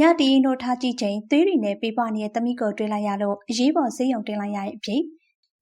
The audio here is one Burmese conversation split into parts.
ညတီးနိုထားကြည့်ချိန်သွေးရီနဲ့ပေးပွားနေတဲ့သမီးကိုတွေ့လိုက်ရလို့အရေးပေါ်ဆေးရုံတင်လိုက်ရတဲ့အဖြစ်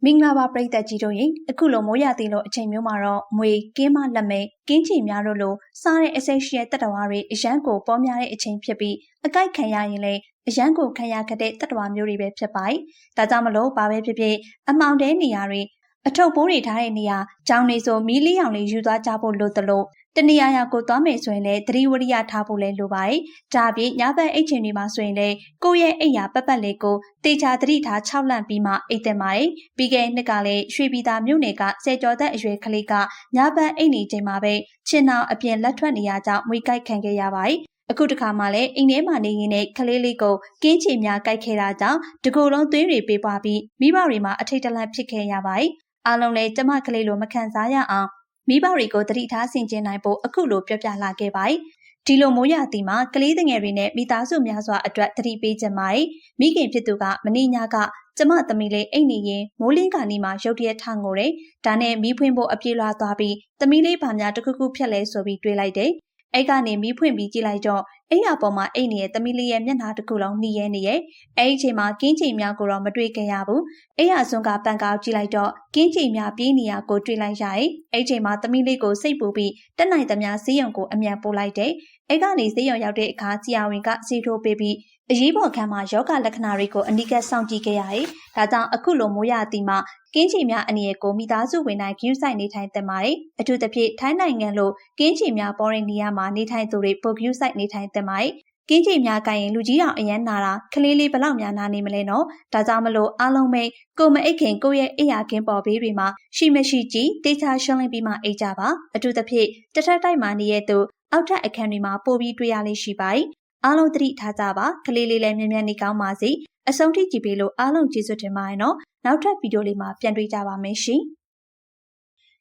မင်္ဂလာပါပရိသတ်ကြီးတို့ရေအခုလိုမိုးရသေးလို့အချိန်မျိုးမှာတော့မွေကင်းမလက်မဲကင်းချီများတို့လိုစားတဲ့အစိရှိရဲ့တတဝါတွေအရန်ကိုပေါ်များတဲ့အချိန်ဖြစ်ပြီးအကြိုက်ခံရရင်လည်းအရန်ကိုခံရခဲ့တဲ့တတဝါမျိုးတွေပဲဖြစ်ပါတယ်။ဒါကြောင့်မလို့ဘာပဲဖြစ်ဖြစ်အမောင်တဲနေရာတွေအထုပ်ပိုးတွေထားတဲ့နေရာကြောင်နေဆိုမီးလေးရောင်လေးယူသွားကြဖို့လိုသလို တနေရာရာကိုသွားမယ်ဆိုရင်လည်းသတိဝရိယထားဖို့လည်းလိုပါတယ်။ဒါအပြင်ညဘက်အိတ်ချင်တွေမှာဆိုရင်လည်းကိုယ့်ရဲ့အိယာပတ်ပတ်လေးကိုတေချာသတိထား၆လန့်ပြီးမှအိတ်တင်ပါတယ်။ပြီးခဲ့နှစ်ကလည်းရွှေပြည်သာမြို့နယ်ကဆယ်ကျော်သက်အရွယ်ကလေးကညဘက်အိတ်နေချိန်မှာပဲချင်းနောင်အပြင်လက်ထွက်နေရကြောင်းမွေကြိုက်ခံခဲ့ရပါတယ်။အခုတခါမှလည်းအိမ်ထဲမှာနေရင်လည်းကလေးလေးကိုကင်းချေများကြိုက်ခဲ့တာကြောင့်တကူလုံးသွေးတွေပေးပွားပြီးမိဘတွေမှာအထိတ်တလန့်ဖြစ်ခဲ့ရပါတယ်။အားလုံးလည်းကျမကလေးလိုမခံစားရအောင် မိဘတွေကိုတတိထားဆင်ခြင်နိုင်ဖို့အခုလိုပြောပြလာခဲ့ပါတယ်။ဒီလိုမိုးရသည်မှာကလေးငယ်တွေနဲ့မိသားစုများစွာအတွက်တတိပေးခြင်းပါတယ်။မိခင်ဖြစ်သူကမင်းညာကကျမသမီးလေးအိတ်နေရင်မိုးလင်းကနီမှာရုတ်တရက်ထငိုတယ်။ဒါနဲ့မိဖွင့်ဖို့အပြေးလွှားသွားပြီးသမီးလေးဗာများတစ်ခုခုဖြတ်လဲဆိုပြီးတွေးလိုက်တယ်။ အဲ့ကနေမီးဖွင့်ပြီးကြည့်လိုက်တော့အိမ်ရပေါ်မှာအိမ်နေတဲ့သမီးလေးရဲ့မျက်နှာတစ်ခုလုံးနှီးရဲနေရဲ့အဲ့ဒီအချိန်မှာကင်းချိန်များကိုတော့မတွေ့ခဲ့ရဘူးအိမ်ရစွန်းကပန်ကောက်ကြည့်လိုက်တော့ကင်းချိန်များပြေးနေရကိုတွေ့လိုက်ရရဲ့အဲ့ဒီအချိန်မှာသမီးလေးကိုစိတ်ပူပြီးတက်နိုင်သမျှဈေးရုံကိုအမြန်ပို့လိုက်တယ် အဲ့ကနေဈေးရုံရောက်တဲ့အခါဆရာဝန်ကစီထိုးပေးပြီးအရေးပေါ်ခန်းမှာယောဂလက္ခဏာတွေကိုအနိကစောင့်ကြည့်ခဲ့ရတယ်။ဒါကြောင့်အခုလိုမိုးရသည်မှာကင်းချီများအနေနဲ့ကိုမိသားစုဝင်တိုင်းဂရုစိုက်နေထိုင်သင့်ပါတယ်။အထူးသဖြင့်ထိုင်းနိုင်ငံလိုကင်းချီများပေါ်တဲ့နေရာမှာနေထိုင်သူတွေပိုဂရုစိုက်နေထိုင်သင့်ပါတယ်။ကင်းချိန်များကရင်လူကြီးတော်အရန်နာတာကလေးလေးဘလောက်များနာနေမလဲနော်ဒါကြောင့်မလို့အားလုံးပဲကိုမအိတ်ခင်ကိုရဲ့အိယာကင်းပေါ်ဘေးတွေမှာရှိမရှိကြည့်တေချာရှင်းလင်းပြီးမှအိတ်ကြပါအထူးသဖြင့်တထက်တိုက်မှာနေရတဲ့သူ အောက်ထပ်အခန်းတွေမှာပို့ပြီးတွေ့ရလေးရှိပါတယ်အားလုံးသတိထားကြပါကလေးလေးလည်းမြန်မြန်နေကောင်းပါစေအဆုံးထိကြည့်ပေးလို့အားလုံးကျေးဇူးတင်ပါတယ်နော်နောက်ထပ်ဗီဒီယိုလေးမှာပြန်တွေ့ကြပါမယ်ရှင်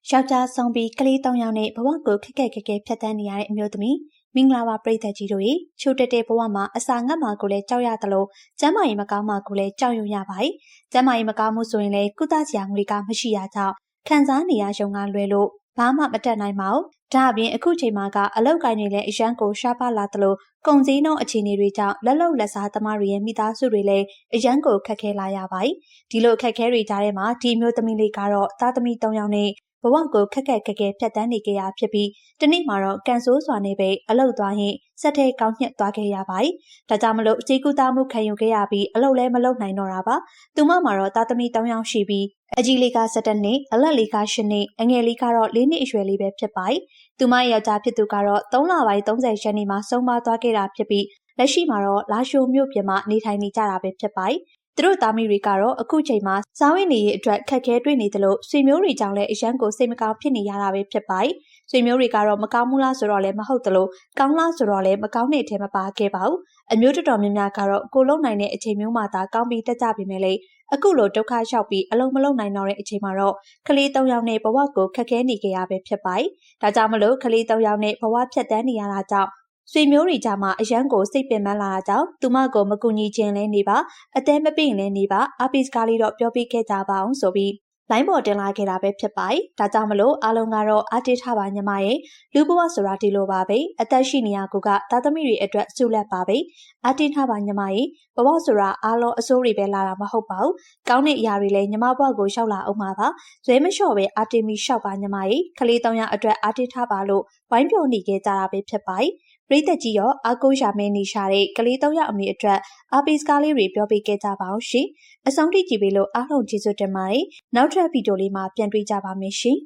ယောက်ျားဆောင်ပြီးကလေး၃ယောက်နဲ့ဘဝကိုခက်ခက်ခဲခဲဖြတ်သန်းနေရတဲ့အမျိုးသမီးမင်္ဂလာပါပရိသတ်ကြီးတို့ရေချိုတက်တဲ့ဘဝမှာအစာငတ်မှာကိုလည်းကြောက်ရသလိုကျမ်းမာရေးမကောင်းမှာကိုလည်းကြောက်ရွံ့ရပါတယ်ကျမ်းမာရေးမကောင်းမှုဆိုရင်လည်းကုသစရာငွေကမရှိရကြောင်းခံစားနေရရုံကလွယ်လို့ ဘာမှမတက်နိုင်ပါဘူးဒါအပြင်အခုချိန်မှာကအလောက်ကိုင်းတွေလည်းအရန်ကိုရှားပါလာသလိုကုန်စည်နှုန်းအခြေအနေတွေကြောင့်လက်လုံလက်စားသမားတွေရဲ့မိသားစုတွေလည်းအရန်ကိုခက်ခဲလာရပါတယ်ဒီလိုခက်ခဲတွေကြားထဲမှာဒီမျိုးသမီးလေးကတော့သားသမီး၃ယောက်နဲ့ ဘဝကိုခက်ခက်ခက်ခဲဖြတ်တန်းနေကြရဖြစ်ပြီးတနေ့မှာတော့ကန်ဆိုးစွာနဲ့ပဲအလုတ်သွားရင်စက်ထဲကောင်းညှက်သွားခဲ့ရပါတယ်။ဒါကြောင့်မလို့အခြေကူတာမှုခံယူခဲ့ရပြီးအလုတ်လည်းမလုပ်နိုင်တော့တာပါ။သူမမှာတော့သားသမီး၃ယောက်ရှိပြီးအကြီးလေးက17နှစ်အလက်လေးက8နှစ်အငယ်လေးကတော့4နှစ်အရွယ်လေးပဲဖြစ်ပါတယ်။သူမရဲ့ယောက်ျားဖြစ်သူကတော့3လပိုင်း30ရက်နေ့မှာဆုံးမသွားခဲ့တာဖြစ်ပြီးလက်ရှိမှာတော့လာရှိုမြို့ပြင်မှာနေထိုင်နေကြတာပဲဖြစ်ပါတယ်။ သူတို့သားမိတွေကတော့အခုချိန်မှာစားဝတ်နေရေးအတွက်ခက်ခဲတွေ့နေသလိုဆွေမျိုးတွေကြောင့်လည်းအရန်ကိုစိတ်မကောင်းဖြစ်နေရတာပဲဖြစ်ပါတယ်။ဆွေမျိုးတွေကတော့မကောင်းဘူးလားဆိုတော့လည်းမဟုတ်သလိုကောင်းလားဆိုတော့လည်းမကောင်းတဲ့အထက်မပါခဲ့ပါဘူး။အမျိုးတော်တော်များများကတော့ကိုလုံနိုင်တဲ့အချိန်မျိုးမှသာကောင်းပြီးတက်ကြပြီမဲ့လေအခုလိုဒုက္ခရောက်ပြီးအလုံးမလုံးနိုင်တော့တဲ့အချိန်မှာတော့ကလေး၃ယောက်နဲ့ဘဝကိုခက်ခဲနေကြရပဲဖြစ်ပါတယ်။ဒါကြောင့်မလို့ကလေး၃ယောက်နဲ့ဘဝဖြတ်တန်းနေရတာကြောင့် ဆွေမျိုးတွေကြားမှာအရန်ကိုစိတ်ပင်ပန်းလာတာကြောင့်သူမကိုမကူညီခြင်းလဲနေပါအသေးမပိရင်လဲနေပါအပိစကားလေးတော့ပြောပြခဲ့ကြပါအောင်ဆိုပြီးလိုင်းပေါ်တင်လာခဲ့တာပဲဖြစ်ပါတယ်။ဒါကြောင့်မလို့အားလုံးကတော့အားတေးထားပါညီမရဲ့လူဘဝဆိုတာဒီလိုပါပဲ။အသက်ရှိနေရကိုကသားသမီးတွေအတွက်ဆုလက်ပါပဲ။အားတေးထားပါညီမရဲ့ဘဝဆိုတာအားလုံးအစိုးတွေပဲလာတာမဟုတ်ပါဘူး။ကောင်းတဲ့အရာတွေလည်းညီမဘဝကိုရှောက်လာအောင်ပါပါ။ဇွဲမလျှော့ပဲအားတေးမီရှောက်ပါညီမရဲ့ခလေးတောင်ရအတွက်အားတေးထားပါလို့ဝိုင်းပြောနေခဲ့ကြတာပဲဖြစ်ပါတယ်။ ပရိသတ်ကြီးရောအားကိုးရှာမဲနေရှာတဲ့ကလေး၃ယောက်အမေအတွက်အားပေးစကားလေးတွေပြောပေးခဲ့ကြပါအောင်ရှင်။အဆုံးထိကြည့်ပေးလို့အားလုံးကျေးဇူးတင်ပါတယ်။နောက်ထပ်ဗီဒီယိုလေးမှာပြန်တွေ့ကြပါမယ်ရှင်။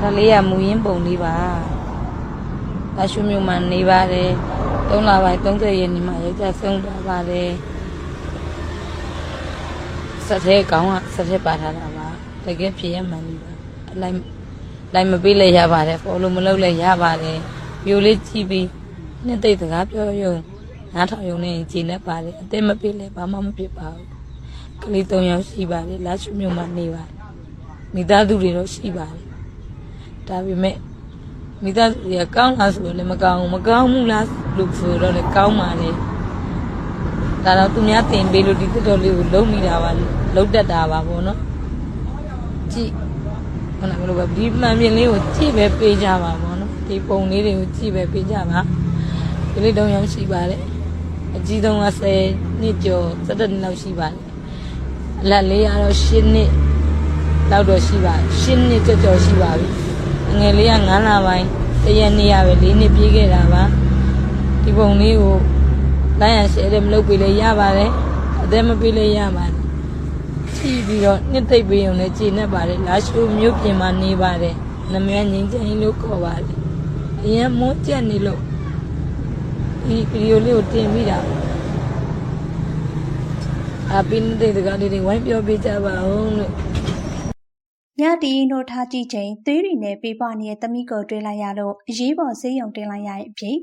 ဒါလေးကမူရင်းပုံလေးပါ။ဒါရှုမျိုးမှနေပါတယ်။၃လပိုင်း30ရက်နေ့မှာယောက်ျားဆုံးသွားပါတယ်။စက်သေးကောင်းကစက်သေးပါထားတာပါ။တကယ်ဖြစ်ရမှန်ပါ။အလိုက် လိုက်မပေးလည်းရပါတယ်ဖော်လို့မလုပ်လည်းရပါတယ်ပြိုလေးကြည့်ပြီးနှစ်သိစကားပြောရုံနားထောင်ရုံနဲ့ကြည်နေပါတယ်အသက်မပေးလည်းဘာမှမဖြစ်ပါဘူးကလေး၃ယောက်ရှိပါတယ်လာရှုမြို့မှာနေပါတယ်မိသားစုတွေတော့ရှိပါတယ်ဒါပေမဲ့မိသားစုတွေကကောင်းလားဆိုတော့လည်းမကောင်းဘူးမကောင်းဘူးလားလို့ဆိုတော့လည်းကောင်းပါလေဒါတော့သူများတင်ပေးလို့ဒီတက်တော်လေးကိုလုံးမိတာပါလုံးတက်တာပါဗောနော်ကြည့် ခုနကလိုပဲဒီမှန်ပြင်လေးကိုကြည့်ပဲပေးကြပါဘောနော်ဒီပုံလေးတွေကိုကြည့်ပဲပေးကြပါကလေးတုံးယောက်ရှိပါတယ်အကြီးဆုံးက10နှစ်ကျော်17နှစ်လောက်ရှိပါတယ်အလတ်လေးကတော့10နှစ်လောက်တော့ရှိပါ10နှစ်ကျော်ကျော်ရှိပါပြီအငယ်လေးက9လပိုင်းတရက်နေ့ရပဲ4နှစ်ပြေးခဲ့တာပါဒီပုံလေးကိုလိုက်ရရှယ်တယ်မလုပ်ပေးလဲရပါတယ်အသက်မပေးလဲရပါတယ် ကြည့်ပြီးတော့နှစ်သိပ်ပေးုံနဲ့ကြည်နေပါတယ်လာရှိုးမြို့ပြင်မှာနေပါတယ်နမရငင်းချင်းလို့ခေါ်ပါတယ်အရင်မွန်းကျက်နေလို့ဒီဗီဒီယိုလေးကိုတင်မိတာအပင်းတဲ့တကားလေးတွေဝိုင်းပြောပေးကြပါဦးလို့ညတီရင်တို့ထားကြည့်ချိန်သွေးရီနဲ့ပေးပွားနေတဲ့သမီးကိုတွေ့လိုက်ရလို့အရေးပေါ်ဆေးရုံတင်လိုက်ရတဲ့အဖြစ်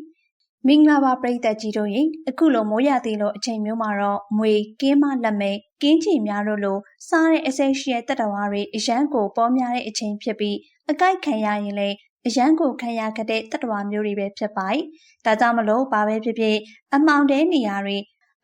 မင်္ဂလာပါပရိသတ်ကြီးတို့ရေအခုလိုမိုးရသေးလို့အချိန်မျိုးမှာတော့မွေကင်းမလက်မဲကင်းချီများတို့လိုစားတဲ့အစိရှိရဲ့တက်တော်ဝါတွေအရန်ကိုပေါ်များတဲ့အချိန်ဖြစ်ပြီးအကြိုက်ခံရရင်လည်းအရန်ကိုခံရခဲ့တဲ့တက်တော်ဝါမျိုးတွေပဲဖြစ်ပါတယ်။ဒါကြောင့်မလို့ဘာပဲဖြစ်ဖြစ်အမောင်တဲနေရာတွေ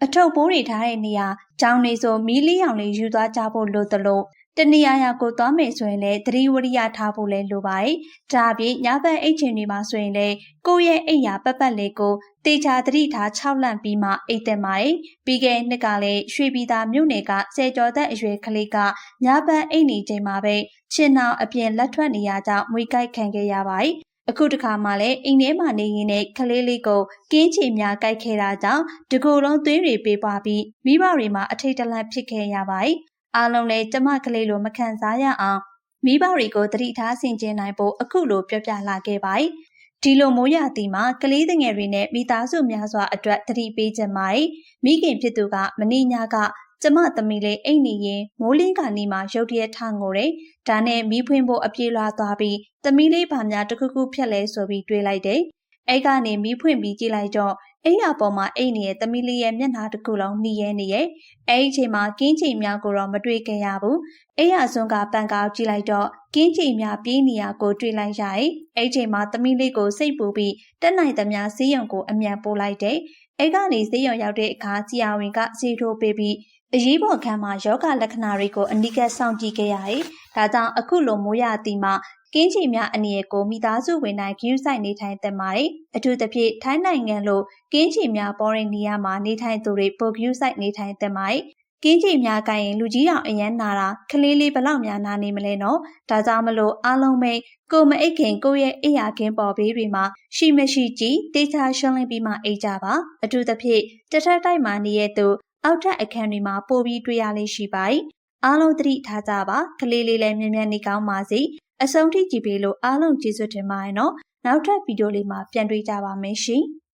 အထုပ်ပိုးတွေထားတဲ့နေရာကြောင်းနေဆိုမီးလီအောင်လေးယူသွားကြဖို့လိုသလို တနေရာရာကိုသွားမယ်ဆိုရင်လည်းသတိဝရိယထားဖို့လည်းလိုပါတယ်။ဒါအပြင်ညဘက်အိတ်ချင်တွေမှာဆိုရင်လည်းကိုယ့်ရဲ့အိတ်ရာပတ်ပတ်လေးကိုတေချာသတိထား၆လန့်ပြီးမှအိတ်သက်ပါတယ်။ပြီးခဲ့နှစ်ကလည်းရွှေပြည်သာမြို့နယ်ကဆယ်ကျော်သက်အရွယ်ကလေးကညဘက်အိတ်နေချိန်မှာပဲချင်းနောင်အပြင်လက်ထွက်နေရကြောင်းမွေကြိုက်ခံခဲ့ရပါတယ်။အခုတခါမှလည်းအိမ်ထဲမှာနေရင်းနဲ့ကလေးလေးကိုကင်းချီများကြိုက်ခဲ့တာကြောင့်တကူလုံးသွေးတွေပေးပွားပြီးမိဘတွေမှာအထိတ်တလန့်ဖြစ်ခဲ့ရပါတယ်။ အားလုံးလည်းကျမကလေးလိုမခံစားရအောင်မိဘတွေကိုတတိထားဆင်ခြင်နိုင်ဖို့အခုလိုပြောပြလာခဲ့ပါတယ်။ဒီလိုမိုးရသည်မှာကလေးငယ်တွေနဲ့မိသားစုများစွာအတွက်တတိပေးခြင်းပါတယ်။မိခင်ဖြစ်သူကမင်းညာကကျမသမီးလေးအိတ်နေရင်မိုးလင်းကနေမှရုတ်တရက်ထငိုတယ်။ဒါနဲ့မိဖွင့်ဖို့အပြေးလွှားသွားပြီးသမီးလေးဗာများတစ်ခုခုဖြတ်လဲဆိုပြီးတွေးလိုက်တယ်။အဲ့ကနေမိဖွင့်ပြီးကြည့်လိုက်တော့ အိမ်ရပေါ်မှာအိတ်နေတဲ့သမီးလေးရဲ့မျက်နှာတစ်ခုလုံးနှီးရဲနေရဲ့။အဲ့ဒီအချိန်မှာကင်းချိန်များကိုတော့မတွေ့ခဲ့ရဘူး။အိမ်ရစွန်းကပန်ကောက်ကြည့်လိုက်တော့ကင်းချိန်များပြေးနေရကိုတွေ့လိုက်ရရဲ့။အဲ့ဒီအချိန်မှာသမီးလေးကိုစိတ်ပူပြီးတက်နိုင်သမျှဆေးရုံကိုအမြန်ပို့လိုက်တယ်။အဲ့ကနေဆေးရုံရောက်တဲ့အခါဆီယာဝင်ကစီထိုးပေးပြီးအရေးပေါ်ခန်းမှာယောဂလက္ခဏာတွေကိုအနိကစောင့်ကြည့်ခဲ့ရတယ်။ဒါကြောင့်အခုလိုမိုးရသည်မှာ ကင်းချီများအနေရကိုမိသားစုဝင်တိုင်းဂရုစိုက်နေထိုင်သင့်ပါတယ်။အထူးသဖြင့်ထိုင်းနိုင်ငံလိုကင်းချီများပေါ်တဲ့နေရာမှာနေထိုင်သူတွေပိုဂရုစိုက်နေထိုင်သင့်ပါတယ်။ကင်းချီများကရင်လူကြီးအောင်အရန်နာတာခလေးလေးဘလောက်များနာနေမလဲနော်။ဒါကြောင့်မလို့အားလုံးပဲကိုမအိတ်ခင်ကိုရဲ့အိယာခင်းပေါ်ဘေးတွေမှာရှိမရှိကြည့်တေချာရှင်းလင်းပြီးမှအိတ်ကြပါ။အထူးသဖြင့်တထက်တိုက်မှာနေရသူအောက်ထပ်အခန်းတွေမှာပို့ပြီးတွေ့ရလေးရှိပါတယ်။အားလုံးသတိထားကြပါကလေးလေးလည်းမြန်မြန်နေကောင်းပါစေ အဆုံးထိကြည့်ပေးလို့အားလုံးကျေးဇူးတင်ပါတယ်နော်နောက်ထပ်ဗီဒီယိုလေးမှာပြန်တွေ့ကြပါမယ်ရှင်။